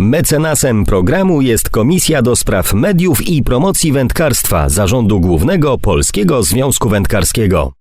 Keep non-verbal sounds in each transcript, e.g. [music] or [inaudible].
Mecenasem programu jest Komisja do Spraw Mediów i Promocji Wędkarstwa Zarządu Głównego Polskiego Związku Wędkarskiego.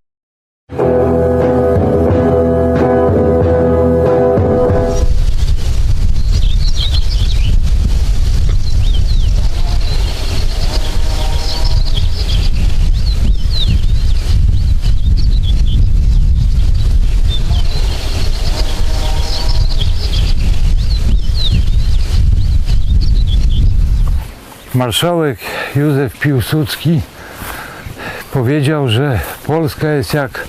Marszałek Józef Piłsudski powiedział, że Polska jest jak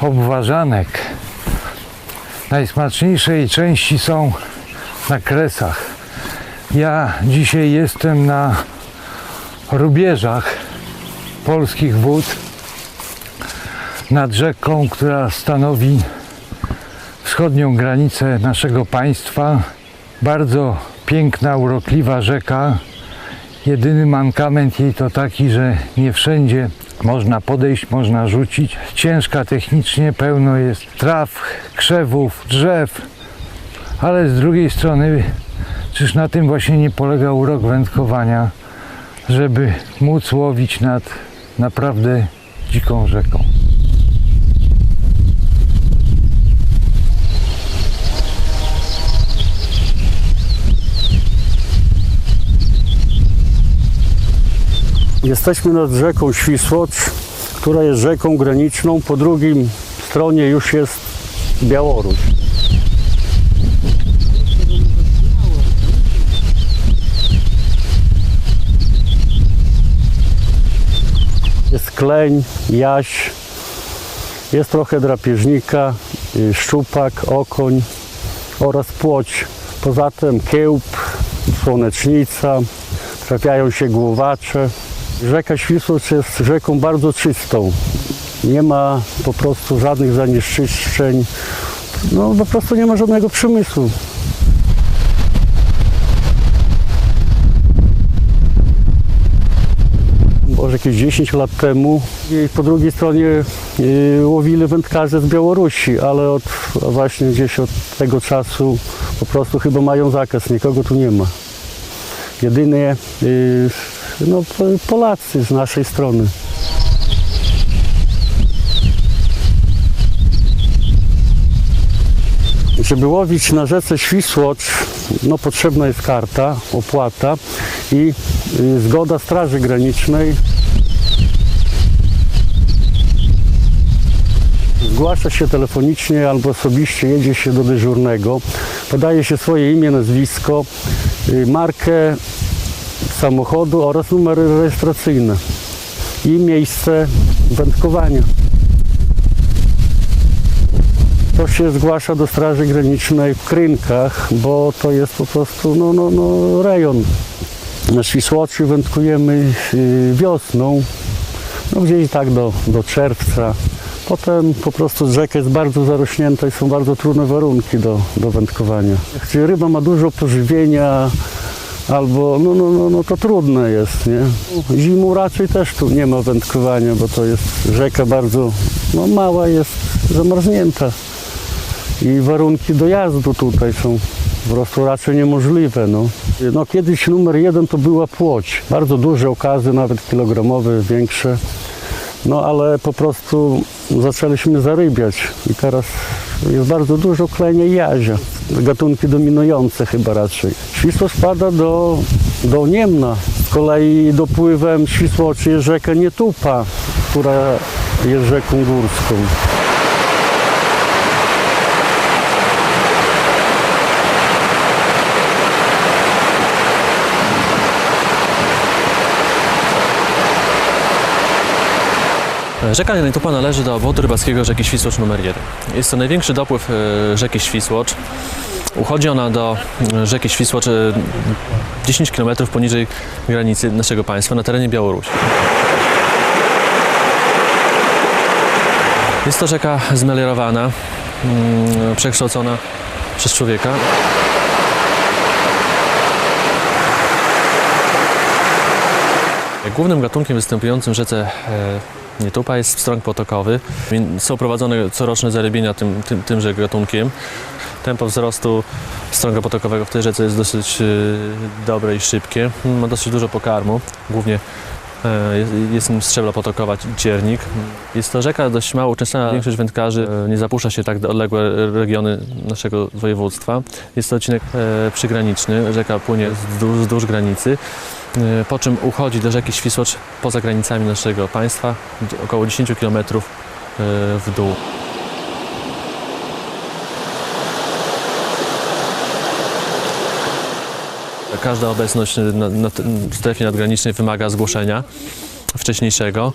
obwarzanek. Najsmaczniejsze jej części są na kresach. Ja dzisiaj jestem na rubieżach polskich wód nad rzeką, która stanowi wschodnią granicę naszego państwa. Bardzo piękna, urokliwa rzeka, Jedyny mankament jej to taki, że nie wszędzie można podejść, można rzucić. Ciężka technicznie, pełno jest traw, krzewów, drzew, ale z drugiej strony, czyż na tym właśnie nie polega urok wędkowania, żeby móc łowić nad naprawdę dziką rzeką. Jesteśmy nad rzeką Świsłocz, która jest rzeką graniczną. Po drugim stronie już jest Białoruś. Jest kleń, jaś, jest trochę drapieżnika, y, szczupak, okoń oraz płoć. Poza tym kiełb, słonecznica, trafiają się głowacze. Rzeka Świsłocz jest rzeką bardzo czystą. Nie ma po prostu żadnych zanieczyszczeń. No po prostu nie ma żadnego przemysłu. Może jakieś 10 lat temu i po drugiej stronie y, łowili wędkarze z Białorusi, ale od właśnie gdzieś od tego czasu po prostu chyba mają zakaz, nikogo tu nie ma. Jedynie y, no, Po- Polacy z naszej strony. Żeby łowić na rzece Świsłocz, no, potrzebna jest karta, opłata i y, zgoda Straży Granicznej. Zgłasza się telefonicznie albo osobiście, jedzie się do dyżurnego, podaje się swoje imię, nazwisko, y, markę samochodu oraz numery rejestracyjne i miejsce wędkowania. To się zgłasza do Straży Granicznej w Krynkach, bo to jest po prostu no, no, no, rejon. Na Świsłoczy wędkujemy y, wiosną, no gdzieś tak do, do czerwca. Potem po prostu rzeka jest bardzo zarośnięta i są bardzo trudne warunki do, do wędkowania. Ryba ma dużo pożywienia, albo no, no, no, no to trudne jest, nie? Zimą raczej też tu nie ma wędkowania, bo to jest rzeka bardzo no, mała, jest zamarznięta i warunki dojazdu tutaj są po prostu raczej niemożliwe. No. No, kiedyś numer jeden to była płoć, bardzo duże okazy, nawet kilogramowe, większe. No ale po prostu zaczęliśmy zarybiać i teraz jest bardzo dużo klenia i jazia. Gatunki dominujące chyba raczej. Świsło spada do, do Niemna. Z kolei dopływem Świsłoczy jest rzeka Nietupa, która jest rzeką górską. Rzeka Nietupa należy do obwodu rybackiego rzeki Świsłocz nr 1. Jest to największy dopływ e, rzeki Świsłocz. Uchodzi ona do e, rzeki Świsłocz e, 10 km poniżej granicy naszego państwa na terenie Białorusi. Jest to rzeka zmeliorowana, mm, przekształcona przez człowieka. Głównym gatunkiem występującym w rzece e, Nietupa jest strąg potokowy. Są prowadzone coroczne zarybienia tym, tym, tymże gatunkiem. Tempo wzrostu strąga potokowego w tej rzece jest dosyć y, dobre i szybkie. Ma dosyć dużo pokarmu, głównie e, jest, jest nim strzebla potokowa i ciernik. Jest to rzeka dość mało uczęszczana. Większość wędkarzy e, nie zapuszcza się tak do odległe regiony naszego województwa. Jest to odcinek e, przygraniczny. Rzeka płynie wzdłuż granicy. E, Po czym uchodzi do rzeki Świsłocz poza granicami naszego państwa, około 10 km w dół. Każda obecność w strefie nadgranicznej wymaga zgłoszenia wcześniejszego.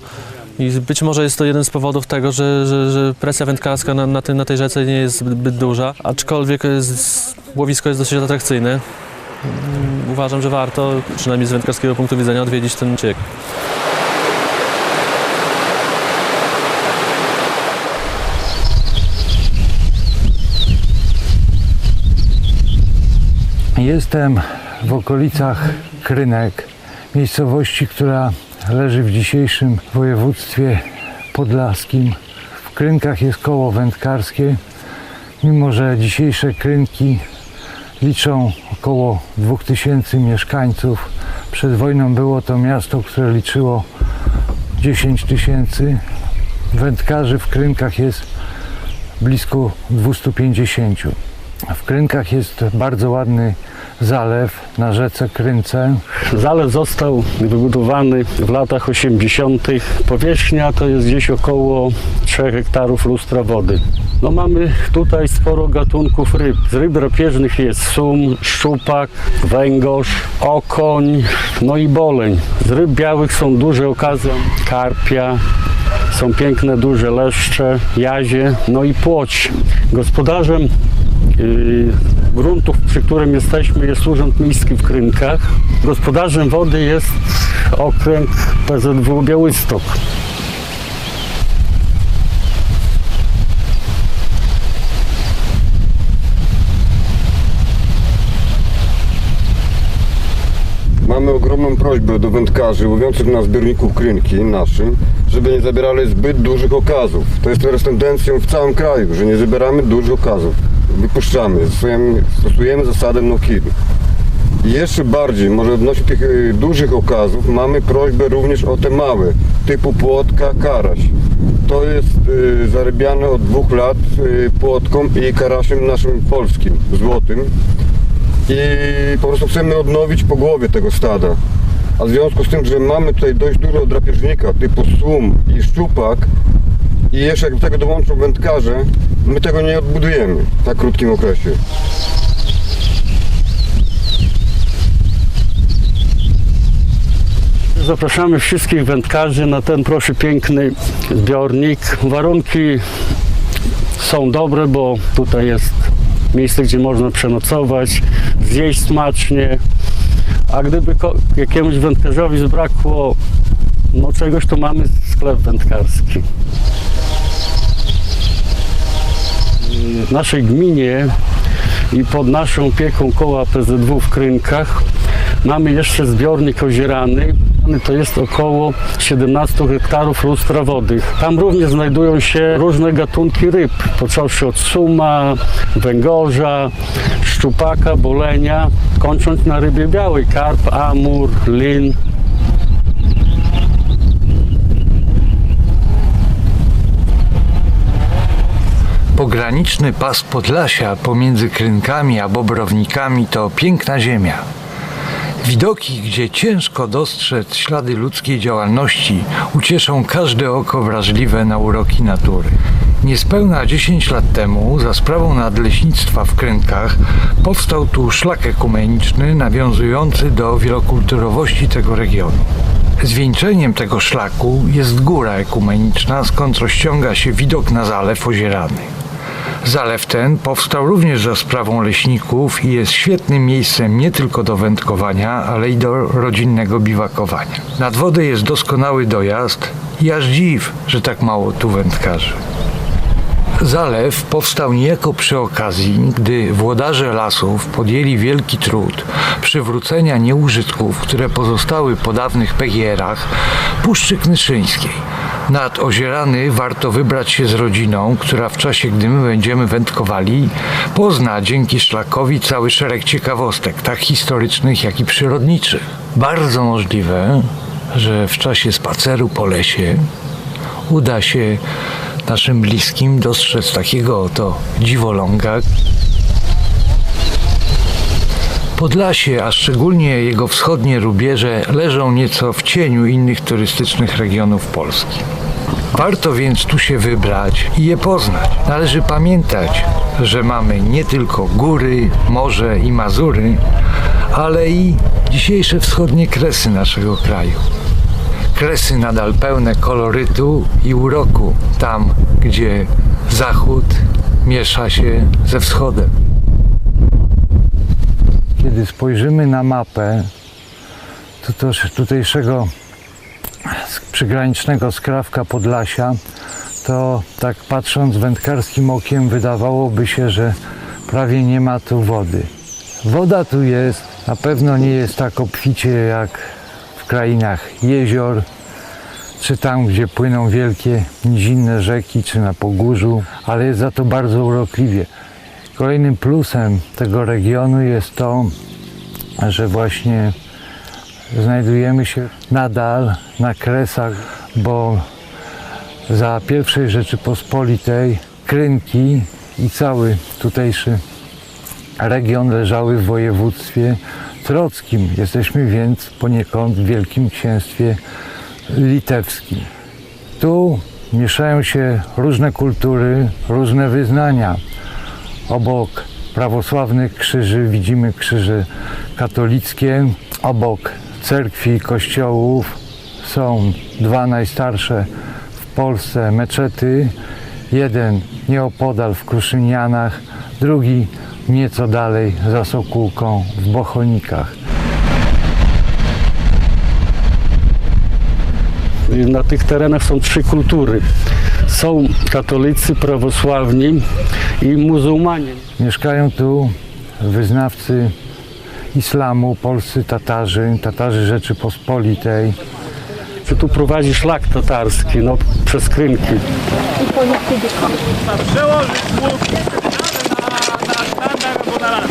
I być może jest to jeden z powodów tego, że, że, że presja wędkarska na, na, na tej rzece nie jest zbyt duża, aczkolwiek jest, łowisko jest dosyć atrakcyjne. Mm, Uważam, że warto, przynajmniej z wędkarskiego punktu widzenia, odwiedzić ten ciek. Jestem w okolicach Krynek, miejscowości, która leży w dzisiejszym województwie podlaskim. W Krynkach jest koło wędkarskie, mimo że dzisiejsze Krynki liczą około 2000 mieszkańców. Przed wojną było to miasto, które liczyło 10 tysięcy. Wędkarzy w Krynkach jest blisko 250. W Krynkach jest bardzo ładny zalew na rzece Krynce. Zalew został wybudowany w latach 80. Powierzchnia to jest gdzieś około 3 hektarów lustra wody. No mamy tutaj sporo gatunków ryb. Z ryb drapieżnych jest sum, szczupak, węgorz, okoń, no i boleń. Z ryb białych są duże okazy karpia, są piękne duże leszcze, jazie, no i płoć. Gospodarzem yy, gruntów, przy którym jesteśmy, jest Urząd Miejski w Krynkach. Gospodarzem wody jest okręg PZW Białystok. Mamy ogromną prośbę do wędkarzy łowiących na zbiorniku Krynki naszym, żeby nie zabierali zbyt dużych okazów. To jest teraz tendencją w całym kraju, że nie zabieramy dużych okazów. Wypuszczamy, stosujemy, stosujemy zasadę no kill. I jeszcze bardziej, może odnośnie tych y, dużych okazów, mamy prośbę również o te małe, typu płotka, karaś. To jest y, zarybiane od dwóch lat y, płotką i karasiem naszym polskim, złotym i po prostu chcemy odnowić po głowie tego stada. A w związku z tym, że mamy tutaj dość dużo drapieżnika typu sum i szczupak i jeszcze jak do tego dołączą wędkarze, my tego nie odbudujemy w tak krótkim okresie. Zapraszamy wszystkich wędkarzy na ten proszę piękny zbiornik. Warunki są dobre, bo tutaj jest miejsce, gdzie można przenocować, zjeść smacznie. A gdyby jakiemuś wędkarzowi zbrakło no czegoś, to mamy sklep wędkarski. W naszej gminie i pod naszą opieką koła PZW w Krynkach mamy jeszcze zbiornik ozierany. To jest około 17 hektarów lustra wody. Tam również znajdują się różne gatunki ryb, począwszy od suma, węgorza, szczupaka, bolenia, kończąc na rybie białej, karp, amur, lin. Pograniczny pas Podlasia pomiędzy Krynkami a Bobrownikami to piękna ziemia. Widoki, gdzie ciężko dostrzec ślady ludzkiej działalności, ucieszą każde oko wrażliwe na uroki natury. Niespełna 10 lat temu, za sprawą nadleśnictwa w Krynkach, powstał tu szlak ekumeniczny nawiązujący do wielokulturowości tego regionu. Zwieńczeniem tego szlaku jest góra ekumeniczna, skąd rozciąga się widok na Zalew Ozierany. Zalew ten powstał również za sprawą leśników i jest świetnym miejscem nie tylko do wędkowania, ale i do rodzinnego biwakowania. Nad wodę jest doskonały dojazd i aż dziw, że tak mało tu wędkarzy. Zalew powstał niejako przy okazji, gdy włodarze lasów podjęli wielki trud przywrócenia nieużytków, które pozostały po dawnych pegierach Puszczy Knyszyńskiej, Nad Ozierany warto wybrać się z rodziną, która w czasie, gdy my będziemy wędkowali, pozna dzięki szlakowi cały szereg ciekawostek, tak historycznych, jak i przyrodniczych. Bardzo możliwe, że w czasie spaceru po lesie uda się naszym bliskim dostrzec takiego oto dziwoląga, Podlasie, a szczególnie jego wschodnie rubieże, leżą nieco w cieniu innych turystycznych regionów Polski. Warto więc tu się wybrać i je poznać. Należy pamiętać, że mamy nie tylko góry, morze i Mazury, ale i dzisiejsze wschodnie kresy naszego kraju. Kresy nadal pełne kolorytu i uroku, tam gdzie zachód miesza się ze wschodem. Kiedy spojrzymy na mapę tutejszego przygranicznego skrawka Podlasia, to tak patrząc wędkarskim okiem wydawałoby się, że prawie nie ma tu wody. Woda tu jest, na pewno nie jest tak obficie jak w krainach jezior, czy tam, gdzie płyną wielkie nizinne rzeki, czy na Pogórzu, ale jest za to bardzo urokliwie. Kolejnym plusem tego regionu jest to, że właśnie znajdujemy się nadal na kresach, bo za pierwszej Rzeczypospolitej Krynki i cały tutejszy region leżały w województwie trockim. Jesteśmy więc poniekąd w Wielkim Księstwie Litewskim. Tu mieszają się różne kultury, różne wyznania. Obok prawosławnych krzyży widzimy krzyże katolickie. Obok cerkwi i kościołów są dwa najstarsze w Polsce meczety. Jeden nieopodal w Kruszynianach, drugi nieco dalej za Sokółką w Bochonikach. Na tych terenach są trzy kultury. Są katolicy, prawosławni i muzułmanie. Mieszkają tu wyznawcy islamu, polscy Tatarzy, Tatarzy Rzeczypospolitej. Czy tu prowadzi szlak tatarski no, przez Krynki. przełożyć łuk na, na sztandar albo na las.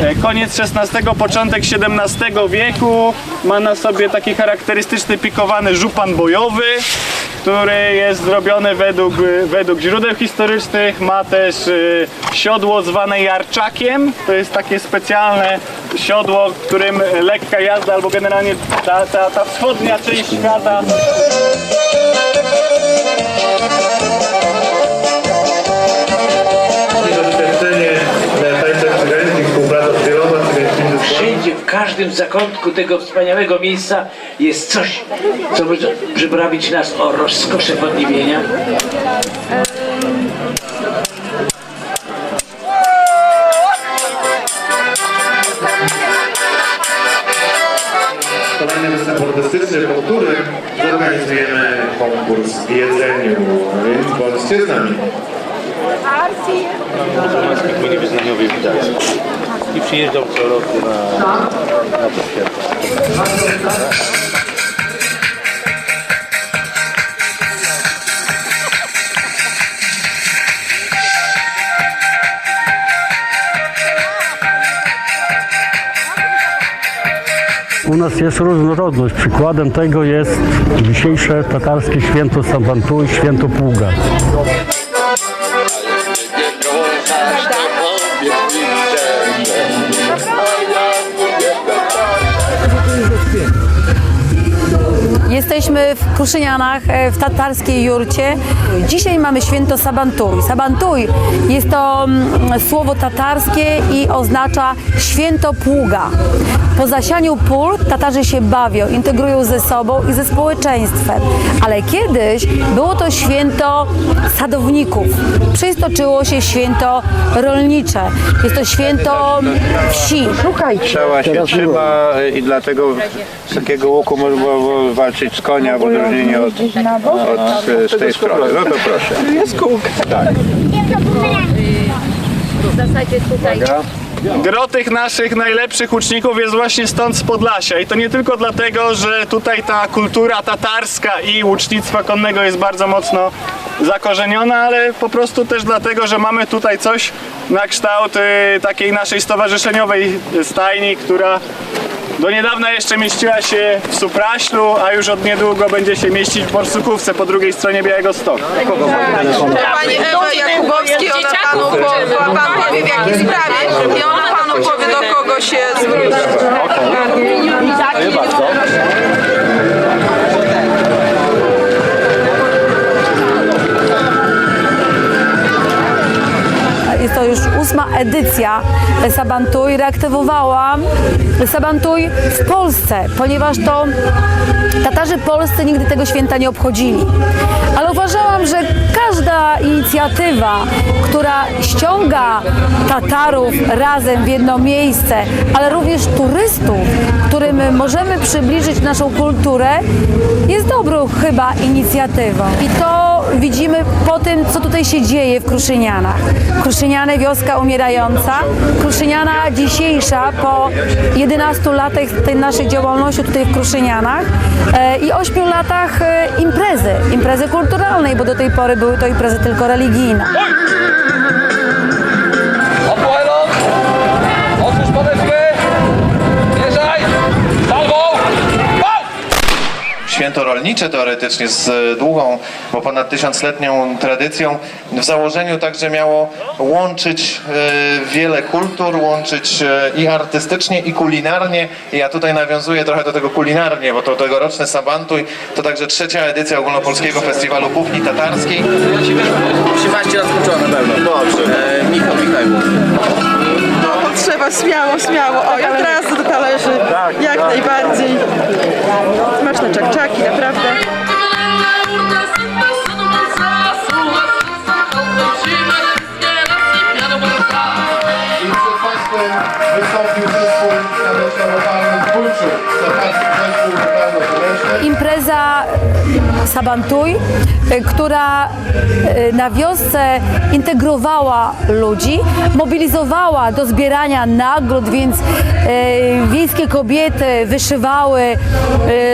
E, Koniec XVI, początek XVII wieku ma na sobie taki charakterystyczny pikowany żupan bojowy, który jest zrobiony według, według źródeł historycznych. Ma też y, siodło zwane jarczakiem. To jest takie specjalne siodło, którym lekka jazda albo generalnie ta, ta, ta wschodnia część świata każdym zakątku tego wspaniałego miejsca jest coś, co może przyprawić nas o rozkosze podniebienia. Kolejny występ artystyczny, po którym zorganizujemy konkurs w jedzeniu, więc bądźcie z nami. Gminie Wyznaniowej w Gdańsku. I przyjeżdżał co roku na, na. U nas jest różnorodność. Przykładem tego jest dzisiejsze tatarskie święto Sabantuj, święto Pługa. Jesteśmy w Kruszynianach, e, w tatarskiej jurcie. Dzisiaj mamy święto Sabantuj. Sabantuj jest to mm, słowo tatarskie i oznacza święto pługa. Po zasianiu pól Tatarzy się bawią, integrują ze sobą i ze społeczeństwem. Ale kiedyś było to święto sadowników. Przystoczyło się święto rolnicze. Jest to święto wsi. Strzała się trzyma i dlatego z takiego łuku można było walczyć z konia w odróżnieniu od, od e, z tej strony. No to proszę. W zasadzie tutaj Gro tych naszych najlepszych uczniów jest właśnie stąd z Podlasia. I to nie tylko dlatego, że tutaj ta kultura tatarska i łucznictwa konnego jest bardzo mocno zakorzeniona, ale po prostu też dlatego, że mamy tutaj coś na kształt y, takiej naszej stowarzyszeniowej stajni, która do niedawna jeszcze mieściła się w Supraślu, a już od niedługo będzie się mieścić w Borsukówce po drugiej stronie Białego Stoku. Pani Ewa Jakubowski, ona panu po, pan powie w jakiej sprawie? I ona panu powie do kogo się zwrócić. jest ósma edycja Sabantuj. Reaktywowałam Sabantuj w Polsce, ponieważ to Tatarzy polscy nigdy tego święta nie obchodzili. Ale uważałam, że każda inicjatywa, która ściąga Tatarów razem w jedno miejsce, ale również turystów, którym możemy przybliżyć naszą kulturę, jest dobrą chyba inicjatywą. I to widzimy po tym, co tutaj się dzieje w Kruszynianach. Kruszyniany wioska umierająca, Kruszyniana dzisiejsza po 11 latach tej naszej działalności tutaj w Kruszynianach e, i 8 latach e, imprezy, imprezy kulturalnej, bo do tej pory były to imprezy tylko religijne. Święto rolnicze teoretycznie z długą, bo ponad tysiącletnią tradycją w założeniu także miało łączyć e, wiele kultur, łączyć e, i artystycznie i kulinarnie. I ja tutaj nawiązuję trochę do tego kulinarnie, bo to tegoroczny Sabantuj to także trzecia edycja Ogólnopolskiego Festiwalu Kuchni Tatarskiej. 18 lat skończone na pewno. Dobrze. E, Michał, Michał. No, trzeba śmiało, śmiało. O, od razu do talerzy. Jak najbardziej. Czakczaki, naprawdę. I lokalno-tureczny. impreza Sabantuj, e, która e, na wiosce integrowała ludzi, mobilizowała do zbierania nagród, więc e, wiejskie kobiety wyszywały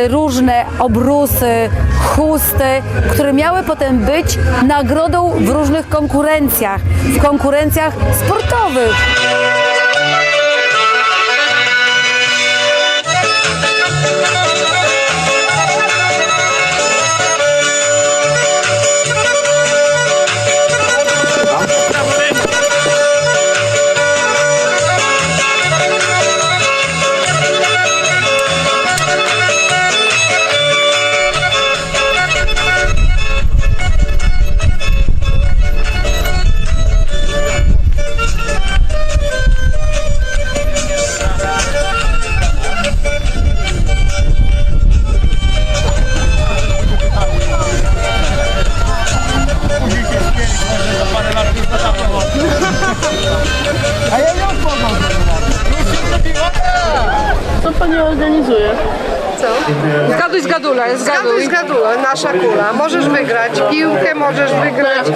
różne obrusy, chusty, które miały potem być nagrodą w różnych konkurencjach, w konkurencjach sportowych. Amen. Zgaduj, zgadula, zgaduj. Zgaduj, nasza kula. Możesz wygrać piłkę, możesz wygrać.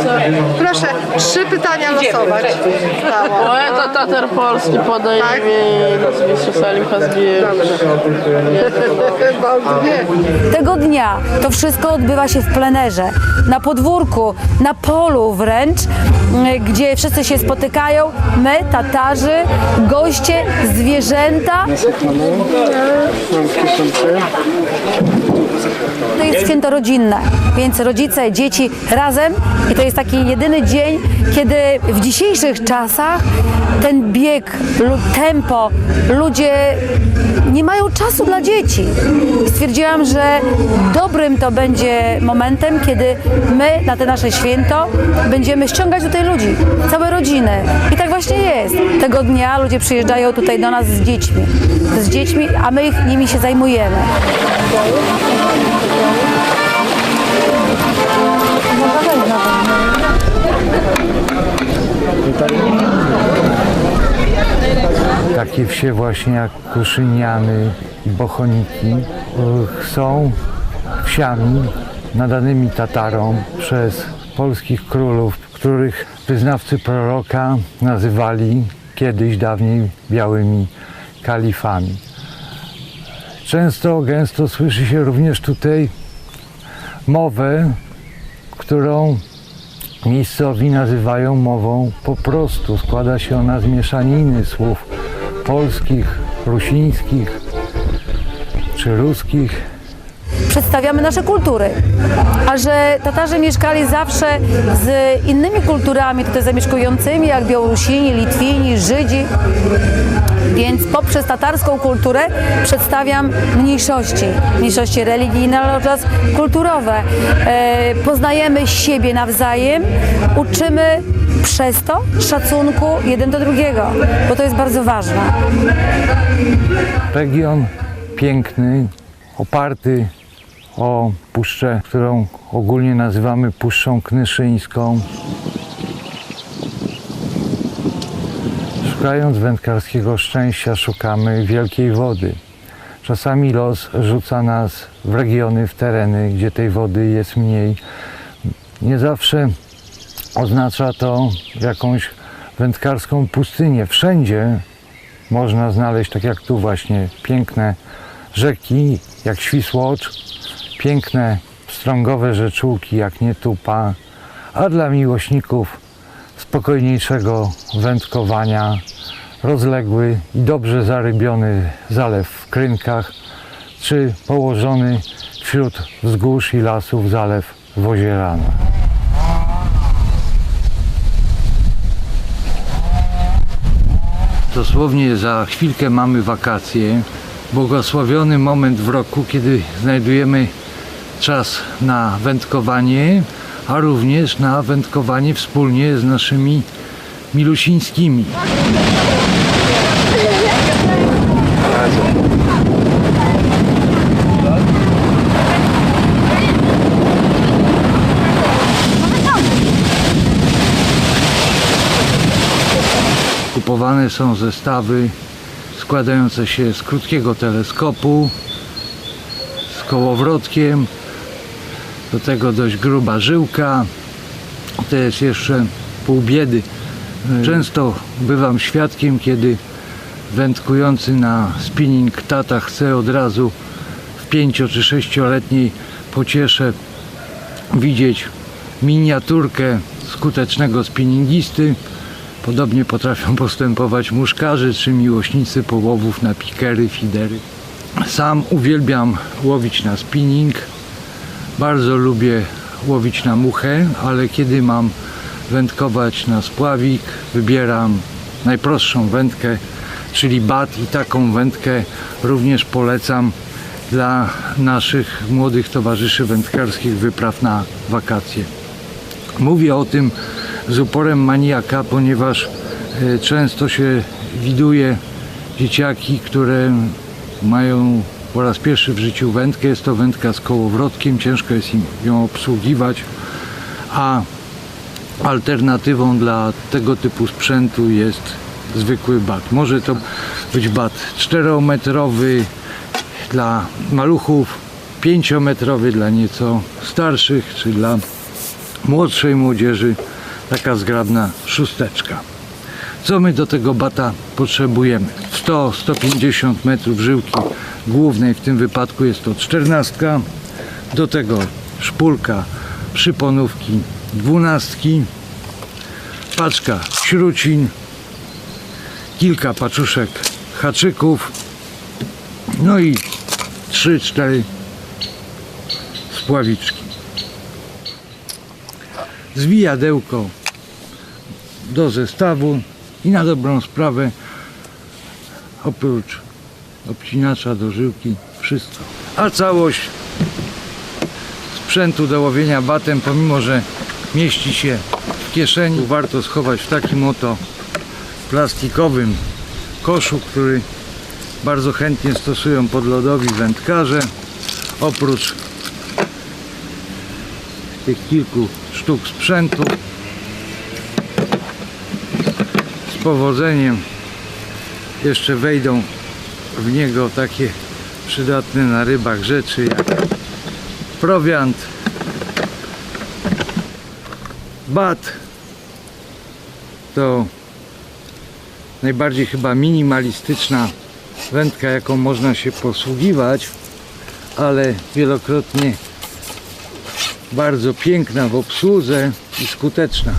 Proszę, trzy pytania losować. Poeta Tatar Polski podaje Tak. imię i nazwisko Salim. [laughs] Tego dnia to wszystko odbywa się w plenerze, na podwórku, na polu wręcz, m, gdzie wszyscy się spotykają, my, Tatarzy, goście, zwierzęta. Thank you. To jest święto rodzinne, więc rodzice, dzieci razem i to jest taki jedyny dzień, kiedy w dzisiejszych czasach ten bieg, tempo, ludzie nie mają czasu dla dzieci. Stwierdziłam, że dobrym to będzie momentem, kiedy my na te nasze święto będziemy ściągać tutaj ludzi, całe rodziny. I tak właśnie jest. Tego dnia ludzie przyjeżdżają tutaj do nas z dziećmi. Z dziećmi, a my ich, nimi się zajmujemy. Takie wsie właśnie jak Kruszyniany i Bochoniki y, są wsiami nadanymi Tatarom przez polskich królów, których wyznawcy proroka nazywali kiedyś dawniej białymi kalifami. Często, gęsto słyszy się również tutaj mowę, którą miejscowi nazywają mową po prostu. Składa się ona z mieszaniny słów polskich, rusińskich czy ruskich. Przedstawiamy nasze kultury. A że Tatarzy mieszkali zawsze z innymi kulturami tutaj zamieszkującymi, jak Białorusini, Litwini, Żydzi, więc poprzez tatarską kulturę przedstawiam mniejszości, mniejszości religijne oraz kulturowe. E, poznajemy siebie nawzajem, uczymy przez to szacunku jeden do drugiego, bo to jest bardzo ważne. Region piękny, oparty o puszczę, którą ogólnie nazywamy Puszczą Knyszyńską. Szukając wędkarskiego szczęścia, szukamy wielkiej wody. Czasami los rzuca nas w regiony, w tereny, gdzie tej wody jest mniej. Nie zawsze oznacza to jakąś wędkarską pustynię. Wszędzie można znaleźć, tak jak tu właśnie, piękne rzeki, jak Świsłocz, piękne strągowe rzeczułki, jak Nietupa, a dla miłośników spokojniejszego wędkowania rozległy i dobrze zarybiony zalew w Krynkach, czy położony wśród wzgórz i lasów zalew Wozierana. Dosłownie za chwilkę mamy wakacje. Błogosławiony moment w roku, kiedy znajdujemy czas na wędkowanie, a również na wędkowanie wspólnie z naszymi milusińskimi. Kupowane są zestawy składające się z krótkiego teleskopu, z kołowrotkiem, do tego dość gruba żyłka, to jest jeszcze pół biedy. Często bywam świadkiem, kiedy wędkujący na spinning tata chce od razu w pięcio czy sześcioletniej pociesze widzieć miniaturkę skutecznego spinningisty. Podobnie potrafią [laughs] postępować muszkarze czy miłośnicy połowów na pikery, fidery. Sam uwielbiam łowić na spinning. Bardzo lubię łowić na muchę, ale kiedy mam wędkować na spławik, wybieram najprostszą wędkę, czyli bat i taką wędkę również polecam dla naszych młodych towarzyszy wędkarskich wypraw na wakacje. Mówię o tym z uporem maniaka, ponieważ e, często się widuje dzieciaki, które mają po raz pierwszy w życiu wędkę. Jest to wędka z kołowrotkiem, ciężko jest ją obsługiwać, a alternatywą dla tego typu sprzętu jest zwykły bat. Może to być bat 4-metrowy dla maluchów, 5-metrowy dla nieco starszych, czy dla młodszej młodzieży taka zgrabna szósteczka. Co my do tego bata potrzebujemy? 100-150 metrów żyłki głównej, w tym wypadku jest to 14. Do tego szpulka przyponówki 12. Paczka śrucin, kilka paczuszek haczyków, no i 3-4 spławiczki zwijadełko do zestawu i na dobrą sprawę oprócz obcinacza do żyłki wszystko. A całość sprzętu do łowienia batem, pomimo że mieści się w kieszeni, warto schować w takim oto plastikowym koszu, który bardzo chętnie stosują podlodowi wędkarze. Oprócz tych kilku sztuk sprzętu z powodzeniem jeszcze wejdą w niego takie przydatne na rybach rzeczy jak prowiant bat to najbardziej chyba minimalistyczna wędka, jaką można się posługiwać, ale wielokrotnie bardzo piękna w obsłudze i skuteczna.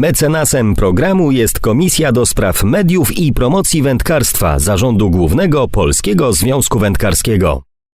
Mecenasem programu jest Komisja do Spraw Mediów i Promocji Wędkarstwa Zarządu Głównego Polskiego Związku Wędkarskiego.